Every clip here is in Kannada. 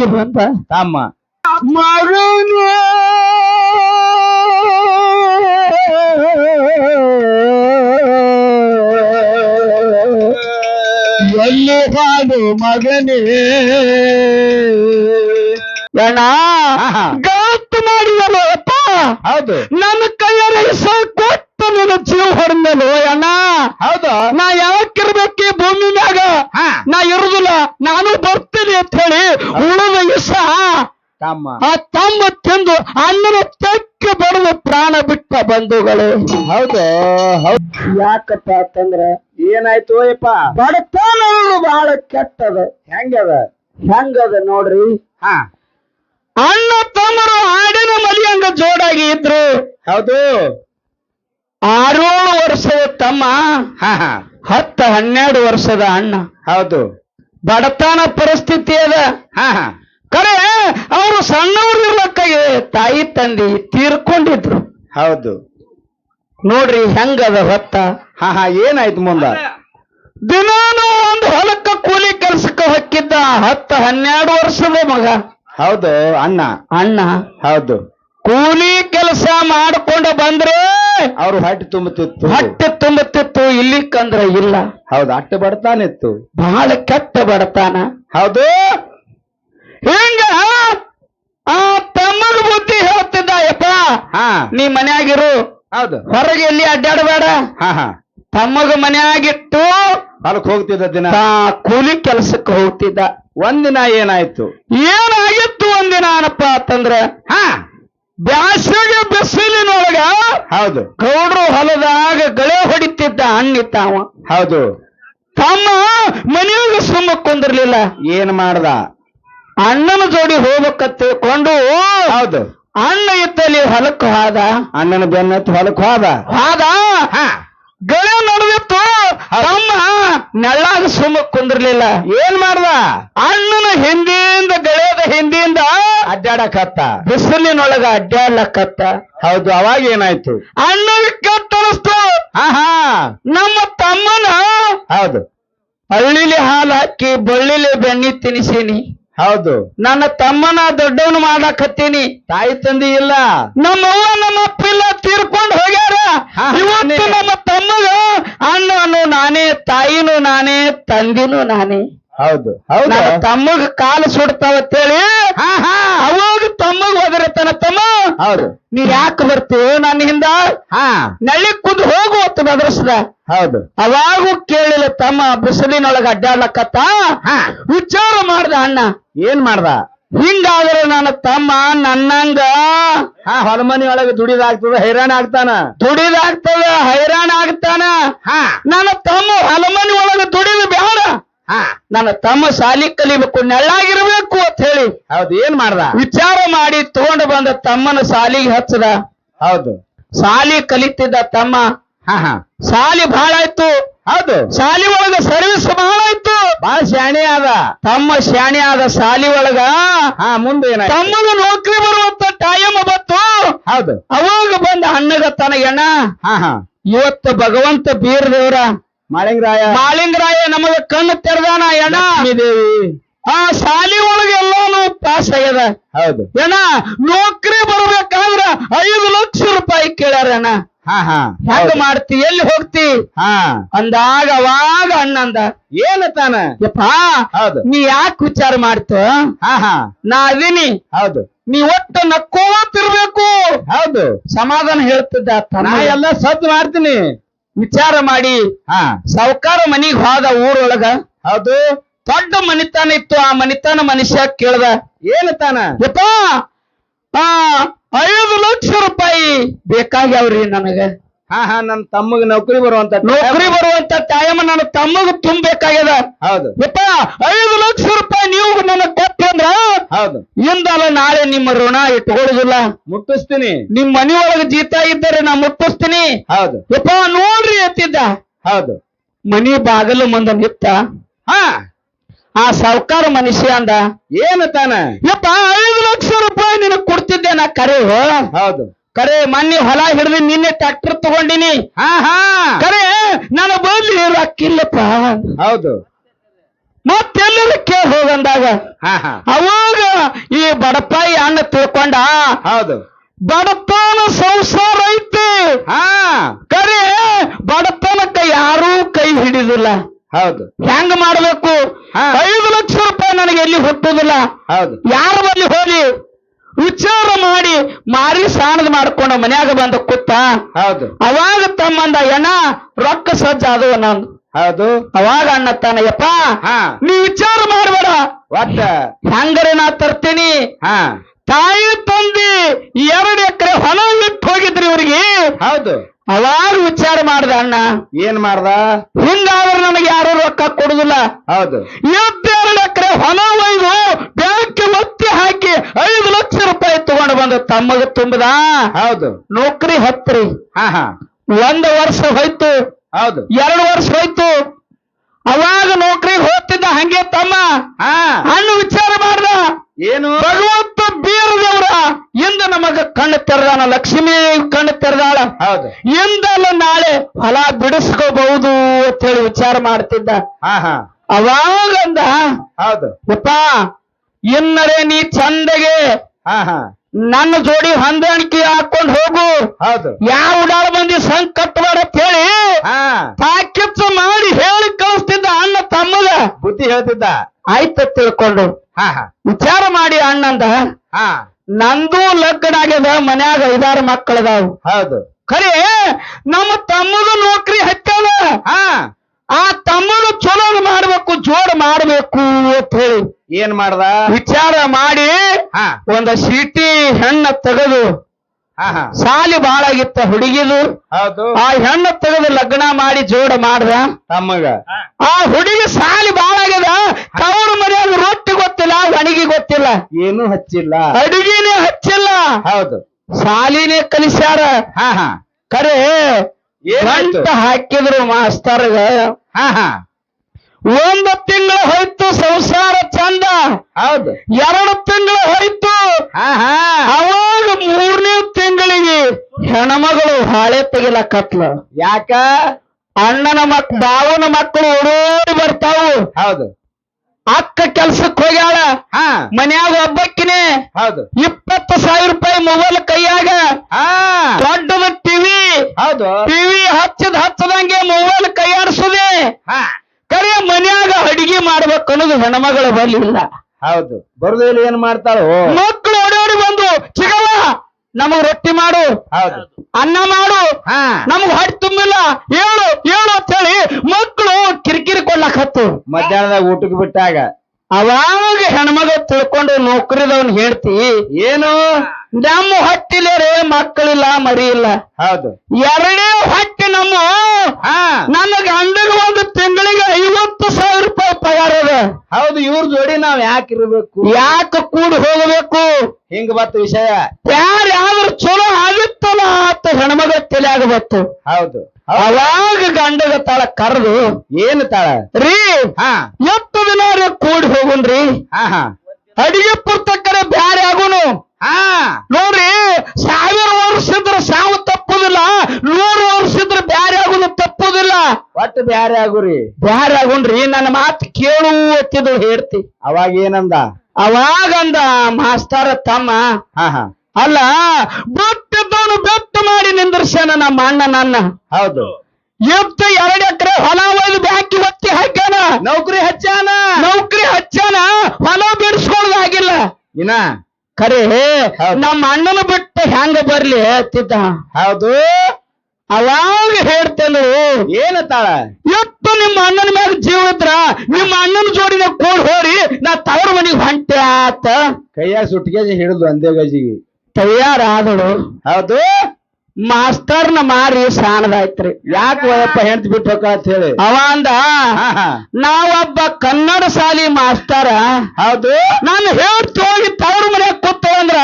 ಮನೆಗೆ ಬಂದ ತಮ್ಮ ಮಗನೇ ಎಲ್ಲಿ ಹಾಡು ಮಗನೇ ಅಣ್ಣ ಆಹಾ. ಗತ್ತು ಮಾಡಿದಲ್ಲ ಅಪ್ಪ ಹೌದು ನನ್ನ ಕೈಯಲ್ಲಿ ಸ ಕೊಟ್ಟು ನನ್ನ ಜೀವ ಹೊಡೆದಲು ಅಣ್ಣ ಹೌದು ನಾ ಯಾಕಿರ್ಬೇಕು ಈ ಭೂಮಿ ಮ್ಯಾಗ ಹಾ. ನಾ ಇರುದಿಲ್ಲ ನಾನು ಬರ್ತೀನಿ ಅಂತ ಹೇಳಿ ಉಳಿದ ಇಸ ತಮ್ಮ ಆ ತಮ್ಮ ತಿಂದು ಅಣ್ಣನ ತೆಕ್ಕ ಬಡದು ಪ್ರಾಣ ಬಿಟ್ಟ ಬಂಧುಗಳು. ಹೌದು ಹೌದು. ಯಾಕಪ್ಪ ಅಂತಂದ್ರ ಏನಾಯ್ತು ಯಪ್ಪ ಬಡತನ ಬಹಳ ಕೆಟ್ಟದ. ಹೆಂಗದ? ಹೆಂಗದ ನೋಡ್ರಿ? ಹಾ. ಅಣ್ಣ ತಮ್ಮರು ಆಡಿನ ಮಲಿಯಂಗ ಜೋಡಾಗಿ ಇದ್ರು. ಹೌದು. ಆರೋಳು ವರ್ಷದ ತಮ್ಮ ಹಾ ಹಾ. ಹತ್ತು ಹನ್ನೆರಡು ವರ್ಷದ ಅಣ್ಣ. ಹೌದು. ಬಡತನ ಪರಿಸ್ಥಿತಿ ಅದ. ಹಾ ಹಾ. ಕರೆ ಅವರು ಸಣ್ಣವರು ಇರ್ಲಕ್ಕಾಗಿ ತಾಯಿ ತಂದಿ ತೀರ್ಕೊಂಡಿದ್ರು. ಹೌದು. ನೋಡ್ರಿ ಹೆಂಗದ ಹೊತ್ತ. ಹಾ ಹಾ ಏನಾಯ್ತು ಮುಂದ? ದಿನಾನು ಒಂದು ಹೊಲಕ್ಕ ಕೂಲಿ ಕೆಲ್ಸಕ್ಕೆ ಹೊಕ್ಕಿದ್ದ ಹತ್ತ ಹನ್ನೆರಡು ವರ್ಷದ ಮಗ. ಹೌದು ಅಣ್ಣ. ಅಣ್ಣ. ಹೌದು. ಕೂಲಿ ಕೆಲಸ ಮಾಡ್ಕೊಂಡು ಬಂದ್ರೆ ಅವ್ರು ಹೊಟ್ಟೆ ತುಂಬುತ್ತಿತ್ತು. ಹೊಟ್ಟೆ ತುಂಬುತ್ತಿತ್ತು ಇಲ್ಲಿ ಕಂದ್ರ ಇಲ್ಲ. ಹೌದು ಅಟ್ಟು ಬಡತಾನಿತ್ತು. ಬಹಳ ಕೆಟ್ಟ ಬಡತಾನ. ಹೌದು. ಹಿಂಗ? ಆ ತಮ್ಮನ ಬುದ್ಧಿ ಹೇಳ್ತಿದ್ದ ಯಪ್ಪ ಹಾ. ನೀ ಮನ್ಯಾಗಿರು. ಹೌದು. ಹೊರಗೆ ಎಲ್ಲಿ ಅಡ್ಡಾಡಬೇಡ ಹಾ ಹಾ. ತಮ್ಮಗ ಮನ್ಯಾಗಿಟ್ಟು ಹೊಲಕ್ ಹೋಗ್ತಿದ್ದ ದಿನ? ತಾ ಕೂಲಿ ಕೆಲಸಕ್ಕೆ ಹೋಗ್ತಿದ್ದ. ಒಂದಿನ ಏನಾಯ್ತು? ಏನಾಗಿತ್ತು ಒಂದಿನ ಏನಪ್ಪ ಅಂತಂದ್ರ? ಹಾ. ಬ್ಯಾಸಿಗೆ ಬಿಸಿಲಿನೊಳಗ ಹೌದು. ಗೌಡ್ರು ಹೊಲದಾಗ ಗಳೆ ಹೊಡಿತಿದ್ದ ಅಣ್ಣಿತ್ತಾವ ಹೌದು. ತಮ್ಮ ಮನೆಯಾಗ ಸುಮ್ಮ ಕುಂದಿರ್ಲಿಲ್ಲ. ಏನ್ ಮಾಡ್ದ? ಅಣ್ಣನ ಜೋಡಿ ಹೋಗ್ಬೇಕಂತ ತಿಳ್ಕೊಂಡು ಹೌದು. ಅಣ್ಣ ಇತ್ತಲ್ಲಿ ಹೊಲಕ್ಕೆ ಹೋದ. ಅಣ್ಣನ ಬೆನ್ನತ್ತು ಹೊಲಕ್ ಹೋದ. ಹೋದ. ಗಳೆ ನಡೆದಿತ್ತು ತಮ್ಮ ನೆಳ್ಳಾಗ ಸುಮ್ಮ ಕುಂದಿರ್ಲಿಲ್ಲ. ಏನ್ ಮಾಡ್ದ? ಅಣ್ಣನ ಹಿಂದಿಯಿಂದ ಗೆಳೆಯದ ಹಿಂದಿಯಿಂದ ಅಡ್ಡಾಡಕತ್ತ. ಬಿಸಿಲಿನೊಳಗ ಅಡ್ಡಾಡ್ಲಕತ್ತ. ಹೌದು ಅವಾಗ ಏನಾಯ್ತು? ಅಣ್ಣನ ಕತ್ತರಿಸ್ತು ಹಾ ನಮ್ಮ ತಮ್ಮನ ಹೌದು. ಹಳ್ಳಿಲಿ ಹಾಲು ಹಾಕಿ ಬಳ್ಳಿಲಿ ಬೆಣ್ಣಿ ತಿನ್ನಿಸೀನಿ ಹೌದು. ನನ್ನ ತಮ್ಮನ ದೊಡ್ಡವನು ಮಾಡಾಕತ್ತೀನಿ. ತಾಯಿ ತಂದಿ ಇಲ್ಲ. ನಮ್ಮವ್ವ ನಮ್ಮ ಅಪ್ಪಿಲ್ಲ ತೀರ್ಕೊಂಡು ಹೋಗ್ಯಾರ. ಹಾ, ಇವತ್ತು ನಾನೇ. ನಮ್ಮ ತಮ್ಮಗ ಅಣ್ಣನು ನಾನೇ ತಾಯಿನೂ ನಾನೇ ತಂದಿನೂ ನಾನೇ. ಹೌದು ಹೌದು. ನನ್ನ ತಮ್ಮಗ ಕಾಲು ಸುಡ್ತಾವತ್ತೇಳಿ ಹಾ ಹಾ. ಅವಾಗ ತಮ್ಮಗ ಹೋದಿರತ್ತಾನ ತಮ್ಮ. ಹೌದು. ನೀ ಯಾಕೆ ಬರ್ತೀವ ನನ್ನ ಹಿಂದ. ಹಾ. ನಳ್ಳಿ ಕುದ್ ಹೋಗು ಬೆದರಿಸ್ದ. ಹೌದು. ಅವಾಗೂ ಕೇಳಿಲ್ಲ ತಮ್ಮ ಬಿಸಿಲಿನೊಳಗ ಅಡ್ಡಾಡ್ಲಕತ್ತ. ಹಾ. ವಿಚಾರ ಮಾಡ್ದ ಅಣ್ಣ. ಏನ್ ಮಾಡ್ದ? ಹಿಂಗಾದ್ರೆ ನನ್ನ ತಮ್ಮ ನನ್ನಂಗ. ಹಾ ಹೊಲಮನಿ ಒಳಗೆ ದುಡಿದಾಗ್ತದ ಹೈರಾಣ ಆಗ್ತಾನ. ದುಡಿದಾಗ್ತದ ಹೈರಾಣ ಆಗ್ತಾನ. ಹಾ. ನನ್ನ ತಮ್ಮ ಹೊಲಮನಿ ಒಳಗ ದುಡಿದು ಬೇಡ. ಹಾ. ನನ್ನ ತಮ್ಮ ಶಾಲಿ ಕಲಿಬೇಕು ನೆಳ್ಳಾಗಿರ್ಬೇಕು ಅಂತ ಹೇಳಿ ಹೌದು ಏನ್ ಮಾಡ್ದ? ವಿಚಾರ ಮಾಡಿ ತಗೊಂಡು ಬಂದ ತಮ್ಮನ ಶಾಲಿಗೆ ಹಚ್ಚದ. ಹೌದು. ಶಾಲಿ ಕಲಿತಿದ್ದ ತಮ್ಮ. ಹಾ ಹಾ. ಶಾಲಿ ಬಹಳ ಆಯ್ತು. ಹೌದು. ಶಾಲಿ ಒಳಗ ಸರ್ವಿಸ್ ಬಹಳ ಆಯ್ತು. ಬಹಳ ಶಾಣೆ ಆದ. ತಮ್ಮ ಶಾಣೆ ಆದ ಶಾಲಿ ಒಳಗ ಹಾ ಮುಂದೆ ಏನಾಯ್ತು? ತಮ್ಮಗ ನೌಕರಿ ಬರುವಂತ ಟೈಮ್ ಬತ್ತು ಹೌದು. ಅವಾಗ ಬಂದ ಅಣ್ಣಗ ಎಣ್ಣ. ಹಾ ಹಾ. ಇವತ್ತು ಭಗವಂತ ಬೀರ್ ದೇವ್ರ ಮಾಳಿಂಗರಾಯ. ಮಾಳಿಂಗರಾಯ ನಮಗ ಕಣ್ಣು ತೆರೆದಾನ ಎಣ್ಣ ದೇವಿ ಆ ಶಾಲಿ ಒಳಗೆ ಎಲ್ಲಾನು ಪಾಸ್ ಆಗ್ಯದ. ಹೌದು. ಏನ ನೌಕರಿ ಬರ್ಬೇಕಾದ್ರ ಐದು ಲಕ್ಷ ರೂಪಾಯಿ ಕೇಳ್ಯಾರ ಅಣ್ಣ ಹಾ ಹಾ. ಹೆಂಗ. ಮಾಡ್ತಿ ಎಲ್ಲಿ ಹೋಗ್ತಿ? ಹಾ. ಅಂದಾಗ ಅವಾಗ ಅಣ್ಣಂದ ಏನ ತಾನ? ಯಪ್ಪ ಹೌದು. ನೀ ಯಾಕೆ ವಿಚಾರ ಮಾಡ್ತ? ಹಾ ಹಾ. ನಾ ಅದೀನಿ. ಹೌದು. ನೀ ಒಟ್ಟು ನಕ್ಕೋತಿರ್ಬೇಕು ಹೌದು. ಸಮಾಧಾನ ಹೇಳ್ತಿದ್ದ. ನಾ ಎಲ್ಲ ಸದ್ ಮಾಡ್ತೀನಿ. ವಿಚಾರ ಮಾಡಿ ಹಾ. ಸಾವುಕಾರ ಮನಿಗ್ ಹೋದ ಊರೊಳಗ ಹೌದು. ದೊಡ್ಡ ಮನಿತಾನ ಇತ್ತು. ಆ ಮನಿತಾನ ಮನುಷ್ಯ ಕೇಳ್ದ ಏನ ತಾನ? ಯಪ್ಪ ಆ ಐದು ಲಕ್ಷ ರೂಪಾಯಿ ಬೇಕಾಗ್ಯಾವ್ರಿ ನನಗ. ಹಾ ಹಾ ನನ್ನ ತಮ್ಮಗ ನೌಕರಿ ಬರುವಂತ ನೌಕರಿ ಬರುವಂತ ಟೈಮ್ ನನ್ನ ತಮ್ಮಗ ತುಂಬಬೇಕಾಗ್ಯದ. ಹೌದು. ಯಪ್ಪ ಐದು ಲಕ್ಷ ರೂಪಾಯಿ ನೀವು ನನಗ್ ಕೊಟ್ಟಂದ್ರ ಹೌದು. ಇಂದಲ್ಲ ನಾಳೆ ನಿಮ್ಮ ಋಣ ಇಟ್ಕೊಳ್ಳುದಿಲ್ಲ. ಮುಟ್ಟಿಸ್ತೀನಿ. ನಿಮ್ ಮನಿಯೊಳಗ ಜೀತ ಇದ್ದರೆ ನಾ ಮುಟ್ಟಿಸ್ತೀನಿ. ಹೌದು. ಯಪ್ಪ ನೋಡ್ರಿ ಎತ್ತಿದ್ದ ಹೌದು. ಮನಿ ಬಾಗಲು ಮುಂದ ನಿತ್ತ. ಹಾ. ಆ ಸಾವುಕಾರ ಮನುಷ್ಯ ಅಂದ. ಏನು ತಾನ? ಯಪ್ಪ ಐದು ಲಕ್ಷ ರೂಪಾಯಿ ನಿನಗ್ ಕೊಡ್ತಿದ್ದೆ ನಾ ಕರೆ ಹೌದು. ಕರೆ ಮೊನ್ನೆ ಹೊಲ ಹಿಡಿದು ನಿನ್ನೆ ಟ್ರ್ಯಾಕ್ಟರ್ ತಗೊಂಡಿನಿ. ಹಾ ಹಾ ಕರೆ ನಾನು ಬದಲಿ ರೊಕ್ಕಿಲ್ಲಪ್ಪ. ಹೌದು. ಮತ್ತೆಲ್ಲರೂ ಕೇಳಿ ಹೋಗಂದಾಗ ಹಾ ಹಾ ಅವಾಗ ಈ ಬಡಪಾಯಿ ಅಣ್ಣ ತಿಳ್ಕೊಂಡ ಹೌದು. ಬಡತನ ಸಂಸಾರ ಐತಿ. ಹಾ. ಕರೆ ಬಡತನಕ್ಕ ಯಾರೂ ಕೈ ಹಿಡಿದಿಲ್ಲ. ಹೌದು. ಹೆಂಗ್ ಮಾಡ್ಬೇಕು. ಐದು ಲಕ್ಷ ರೂಪಾಯಿ ನನಗೆ ಎಲ್ಲಿ ಹುಟ್ಟುದಿಲ್ಲ? ಹೌದು. ಯಾರ ಬಲ್ಲಿ ಹೋಗಿ ವಿಚಾರ ಮಾಡಿ ಮಾರಿ ಸಾಣದ್ ಮಾಡ್ಕೊಂಡು ಮನ್ಯಾಗ ಬಂದ ಕೂತ ಹೌದು. ಅವಾಗ ತಮ್ಮಂದ ಎಣ ರೊಕ್ಕ ಸಜ್ಜ ಅದು ನಾನು ಹೌದು. ಅವಾಗ ಅಣ್ಣ ತಾನ ಯಪ್ಪ ನೀ ವಿಚಾರ ಮಾಡಬೇಡ. ಒಟ್ಟ. ಹೆಂಗರೆ ನಾ ತರ್ತೀನಿ. ಹಾ. ತಾಯಿ ತಂದಿ ಎರಡು ಎಕರೆ ಹೊಲ ಬಿಟ್ಟು ಹೋಗಿದ್ರಿ ಇವ್ರಿಗೆ. ಹೌದು. ಅವಾಗ ವಿಚಾರ ಮಾಡ್ದ ಅಣ್ಣ. ಏನ್ ಮಾಡ್ದ? ಹಿಂಗಾದ್ರೆ ನನಗೆ ಯಾರು ರೊಕ್ಕ ಕೊಡುದಿಲ್ಲ. ಹೌದು. ಇಪ್ಪತ್ತೆರಡು ಎಕರೆ ಹೊಲ ಒಯ್ದು ಬ್ಯಾಂಕ್ ಒತ್ತಿ ಹಾಕಿ ಐದು ಲಕ್ಷ ರೂಪಾಯಿ ತಗೊಂಡು ಬಂದ ತಮ್ಮಗ ತುಂಬದ? ಹೌದು. ನೌಕರಿ ಹತ್ರಿ. ಹಾ ಹಾ. ಒಂದು ವರ್ಷ ಹೋಯ್ತು. ಹೌದು. ಎರಡು ವರ್ಷ ಹೋಯ್ತು. ಅವಾಗ ನೌಕರಿಗೆ ಹೋಗ್ತಿದ್ದ ಹಂಗೆ ತಮ್ಮ. ಹಾ. ಹಣ್ಣು ವಿಚಾರ ಮಾಡ್ದ. ಏನು? ಭಗವಂತ ಬೀರದೇವ್ರ. ಇಂದ ನಮಗ ಕಣ್ಣು ತೆರೆದಾನ. ಲಕ್ಷ್ಮಿ ಕಣ್ಣು ತೆರೆದಾಳ. ಹೌದು. ಇಂದಲ್ಲ ನಾಳೆ ಹೊಲ ಬಿಡಿಸ್ಕೋಬಹುದು ಅಂತ ಹೇಳಿ ವಿಚಾರ ಮಾಡ್ತಿದ್ದ. ಹಾ ಹಾ. ಅವಾಗಂದ ಹೌದು. ಇನ್ನರೇ ನೀ ಚಂದಗೆ ಹಾ ಹಾ. ನನ್ನ ಜೋಡಿ ಹೊಂದಾಣಿಕೆ ಹಾಕೊಂಡು ಹೋಗು. ಹೌದು. ಯಾವ ಉಡಾಳ ಮಂದಿ ಅಂತ ಹೇಳಿ ತಾಕಿಚ್ಚು ಮಾಡಿ ಹೇಳಿ ಕಳಿಸ್ತಿದ್ದ ಅಣ್ಣ ತಮ್ಮದ ಬುದ್ಧಿ ಹೇಳ್ತಿದ್ದ. ಆಯ್ತ ತಿಳ್ಕೊಂಡು. ಹಾ ಹಾ. ವಿಚಾರ ಮಾಡಿ ಅಣ್ಣಂದ. ನಂದು ಲಗ್ನ ಆಗ್ಯದ ಮನ್ಯಾಗ ಐದಾರು ಮಕ್ಕಳದಾವು. ಹೌದು. ಖರೇ ನಮ್ಮ ತಮ್ಮದು ನೌಕರಿ ಹತ್ತದ. ಹಾ. ಆ ತಮ್ಮನು ಚಲೋ ಮಾಡ್ಬೇಕು ಜೋಡ್ ಮಾಡ್ಬೇಕು ಅಂತ ಹೇಳಿ ಏನ್ ಮಾಡ್ದ? ವಿಚಾರ ಮಾಡಿ ಹಾ. ಒಂದ ಸಿಟಿ ಹೆಣ್ಣ ತೆಗೆದು ಹಾ ಹಾ. ಸಾಲಿ ಬಾಳಾಗಿತ್ತ ಹುಡುಗಿದು. ಹೌದು. ಆ ಹೆಣ್ಣ ತೆಗೆದು ಲಗ್ನ ಮಾಡಿ ಜೋಡ ಮಾಡ್ದ. ತಮ್ಮಗ. ಆ ಹುಡುಗಿ ಸಾಲಿ ಬಾಳಾಗ್ಯದ. ತವರು ಮನೆಯಾಗ ರೊಟ್ಟಿ ಗೊತ್ತಿಲ್ಲ ಒಣಗಿ ಗೊತ್ತಿಲ್ಲ. ಏನು ಹಚ್ಚಿಲ್ಲ. ಅಡುಗೆನೇ ಹಚ್ಚಿಲ್ಲ. ಹೌದು. ಸಾಲಿನೇ ಕಲಿಸ್ಯಾರ. ಹಾ ಹಾ. ಏನಾಯ್ತು ಗಂಟ ಹಾಕಿದ್ರು ಮಾಸ್ತರ್ಗ ಹಾ ಹಾ. ಒಂದು ತಿಂಗಳು ಹೋಯ್ತು ಸಂಸಾರ ಚಂದ. ಹೌದು. ಎರಡು ತಿಂಗಳು ಹೋಯ್ತು. ಅವಾಗ ಮೂರನೇ ತಿಂಗಳಿಗೆ ಹೆಣ್ಮಗಳು ಹಾಳೆ ತೆಗಿಲಕತ್ಲ. ಯಾಕ? ಅಣ್ಣನ ಮಕ್ ಬಾವನ ಮಕ್ಕಳು ಓಡೋಡಿ ಬರ್ತಾವು. ಹೌದು. ಅಕ್ಕ ಕೆಲ್ಸಕ್ ಹೋಗ್ಯಾಳ. ಹಾ. ಮನ್ಯಾಗ ಒಬ್ಬಕ್ಕಿನೇ ಹೌದು. ಇಪ್ಪತ್ತು ಸಾವಿರ ರೂಪಾಯಿ ಮೊಬೈಲ್ ಕೈಯಾಗ. ಹಾ. ದೊಡ್ಡದ ಟಿವಿ ಹೌದು. ಟಿವಿ ಹಚ್ಚದ ಹಚ್ಚದಂಗೆ ಮೊಬೈಲ್ ಕೈಯಾಡಿಸುದೆ. ಹಾ. ಕರೆ ಮನ್ಯಾಗ ಅಡಿಗೆ ಮಾಡ್ಬೇಕು ಅನ್ನೋದು ಹೆಣ್ಮಗಳ ಬರ್ಲಿಲ್ಲ. ಇಲ್ಲ ಹೌದು. ಬರುದಿಲ್ಲ ಏನ್ ಮಾಡ್ತಾಳು? ಮಕ್ಕಳು ಓಡಾಡಿ ಬಂದು ಚಿಗವ ನಮಗ್ ರೊಟ್ಟಿ ಮಾಡು. ಹೌದು. ಅನ್ನ ಮಾಡು. ಹಾ. ನಮಗ್ ಹೊಟ್ಟೆ ತುಂಬಿಲ್ಲ. ಹೇಳು ಹೇಳು ಅಂತ ಹೇಳಿ ಮಕ್ಕಳು ಕಿರಿಕಿರಿ ಕೊಡ್ಲಕತ್ತು ಮಧ್ಯಾಹ್ನದಾಗ ಊಟಕ್ಕೆ ಬಿಟ್ಟಾಗ? ಅವಾಗ ಹೆಣ್ಮಗ ತಿಳ್ಕೊಂಡು ನೌಕರಿದವನ್ ಹೇಳ್ತಿ ಏನು? ನಮ್ಮ ಹೊಟ್ಟಿಲ್ಲ ರೇ ಮಕ್ಕಳಿಲ್ಲ ಮರಿ ಇಲ್ಲ ಹೌದು. ಎರಡೇ ಹೊಟ್ಟೆ ನಮ್ಮ ನನ್ನ ಗಂಡಗ ಒಂದು ತಿಂಗಳಿಗೆ ಐವತ್ತು ಸಾವಿರ ರೂಪಾಯಿ ಪಗಾರ ಅದ. ಹೌದು ಇವ್ರ ಜೋಡಿ ನಾವ್ ಯಾಕೆ ಇರ್ಬೇಕು? ಯಾಕ ಕೂಡಿ ಹೋಗಬೇಕು? ಹಿಂಗ ಬತ್ತ ವಿಷಯ. ತ್ಯಾರ ಯಾವ್ದು ಚಲೋ ಆಗಿತ್ತಲ್ಲ ಅಂತ ಹೆಣ್ಮಗ ತಲೆಯಾಗ ಬತ್ತು ಹೌದು. ಅವಾಗ ಗಂಡಗ ತಾಳ ಕರೆದು ಏನು ತಾಳ? ರೀ ಎಷ್ಟು ದಿನ ರೀ ಕೂಡಿ ಹೋಗುನ್ರಿ ಅಡಿಗೆ ಪುಸ್ತಕರೆ ಬ್ಯಾರೆ ಆಗುನು. ಹಾ. ನೋಡ್ರಿ ಸಾವಿರ ವರ್ಷ ಇದ್ರೆ ಸಾವು ತಪ್ಪುದಿಲ್ಲ ನೂರು ವರ್ಷ ಇದ್ರೆ ಬ್ಯಾರೆ ಆಗುದು ತಪ್ಪುದಿಲ್ಲ. ಒಟ್ಟು ಬ್ಯಾರೆ ಆಗುರಿ. ಬ್ಯಾರೆ ಆಗುನ್ರಿ ನನ್ನ ಮಾತು ಕೇಳು ಎತ್ತಿದ್ರು ಹೇಳ್ತಿ. ಅವಾಗ ಏನಂದ? ಅವಾಗಂದ ಮಾಸ್ತಾರ ತಮ್ಮ. ಹಾ ಹಾ. ಅಲ್ಲ ಬಿಟ್ಟಿದ್ದವನು ಬೆಟ್ಟು ಮಾಡಿ ನಿಂದ್ರಸ್ಯಾನ ನಮ್ಮ ಅಣ್ಣ ನನ್ನ. ಹೌದು. ಎತ್ತು ಎರಡು ಎಕರೆ ಹೊಲ ಒಯ್ದು ಬ್ಯಾಕಿ ಒತ್ತಿ ಹಾಕ್ಯಾನ. ನೌಕರಿ ಹಚ್ಚಾನ ನೌಕರಿ ಹಚ್ಚಾನ ಹೊಲ ಬಿಡಿಸ್ಕೊಳ್ಳೋದಾಗಿಲ್ಲ. ಇನ್ನ? ಖರೆ. ನಮ್ಮ ಅಣ್ಣನ ಬಿಟ್ಟು ಹೆಂಗ ಬರ್ಲಿ ಹೇಳ್ತಿದ್ದ ಹೌದು. ಅವಾಗ ಹೇಳ್ತೇನೆ ಏನು ತಾಳ ಎಷ್ಟು ನಿಮ್ಮ ಅಣ್ಣನ ಮ್ಯಾಗ ಜೀವ ಇದ್ರ ನಿಮ್ಮ ಅಣ್ಣನ ಜೋಡಿನ ಕೂಡ್ ಹೋರಿ ನಾ ತವ್ರ ಮನೆಗೆ ಹೊಂಟೆ ಆತ. ಕೈಯಾಗ ಸುಟ್ಟಿಗೆ ಹಿಡಿದು ಅಂದೇ ಗಜಿಗೆ. ತಯಾರಾದಳು. ಹೌದು. ಮಾಸ್ತರ್ನ ಮಾರಿ ಸಾಣದಾಯ್ತ್ರಿ. ಯಾಕೆ ವಯಪ್ಪ ಹೆಂಡ್ತಿ ಬಿಟ್ಟು ಹೋಗ ಅಂತ ಹೇಳಿ. ಅವ ಅಂದ ನಾವೊಬ್ಬ ಕನ್ನಡ ಶಾಲಿ ಮಾಸ್ತರ. ಹೌದು. ನಾನು ಹೇಳ್ತೋಗಿ ತವ್ರ ಮನ್ಯಾಗ ಕೂತು ಅಂದ್ರ